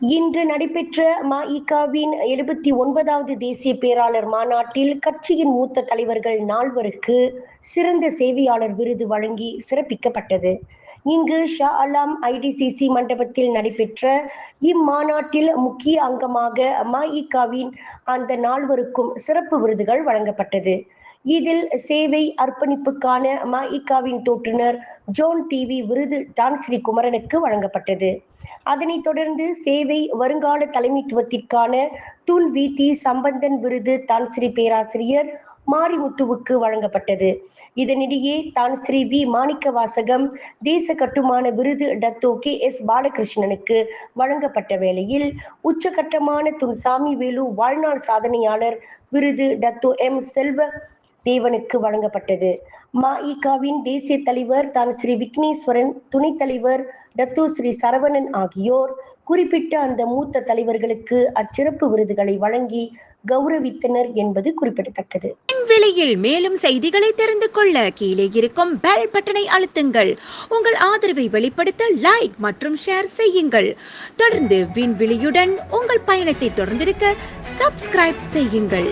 இன்று நடைபெற்ற மஇகாவின் எழுபத்தி ஒன்பதாவது தேசிய பேராளர் மாநாட்டில் கட்சியின் மூத்த தலைவர்கள் நால்வருக்கு சிறந்த சேவையாளர் விருது வழங்கி சிறப்பிக்கப்பட்டது. இங்கு ஷா அலாம் ஐடிசிசி மண்டபத்தில் நடைபெற்ற இம்மாநாட்டில் முக்கிய அங்கமாக மஇகாவின் அந்த நால்வருக்கும் சிறப்பு விருதுகள் வழங்கப்பட்டது. இதில் சேவை அர்ப்பணிப்புக்கான மஇகாவின் தோற்றுநர் ஜோன் டிவி விருது டான்ஸ்ரீ குமரனுக்கு வழங்கப்பட்டது. அதனைத் தொடர்ந்து சேவை வருங்கால தலைமைத்துவத்திற்கான துன் வீதி சம்பந்தன் விருது தான்ஸ்ரீ பேராசிரியர் மாரிமுத்துவுக்கு வழங்கப்பட்டது. இதனிடையே தான் ஸ்ரீ வி. மாணிக்க வாசகம் தேச கட்டுமான விருது டத்தோ கே. எஸ். பாலகிருஷ்ணனுக்கு வழங்கப்பட்ட வேளையில் உச்சகட்டமான துன் சாமி வேலு வாழ்நாள் சாதனையாளர் விருது டத்தோ எம். செல்வ தேவனுக்கு வழங்கப்பட்டது. மாஇகாவின் தேசிய தலைவர் தான் ஸ்ரீ விக்னேஸ்வரன் துணைத் தலைவர் டத்து ஸ்ரீ சரவணன் ஆகியோர் குறிப்பிட்ட அந்த மூத்த தலைவர்களுக்கு அச்சிறப்பு விருதுகளை வழங்கி கௌரவித்தனர் என்பது குறிப்பிடத்தக்கது. விலையில் மேலும் செய்திகளை தெரிந்து கொள்ள கீழே இருக்கும் பெல் பட்டனை அழுத்துங்கள். உங்கள் ஆதரவை வெளிப்படுத்த லைக் மற்றும் ஷேர் செய்யுங்கள். தொடர்ந்து விண்வெளியுடன் உங்கள் பயணத்தை தொடர்ந்திருக்க சப்ஸ்கிரைப் செய்யுங்கள்.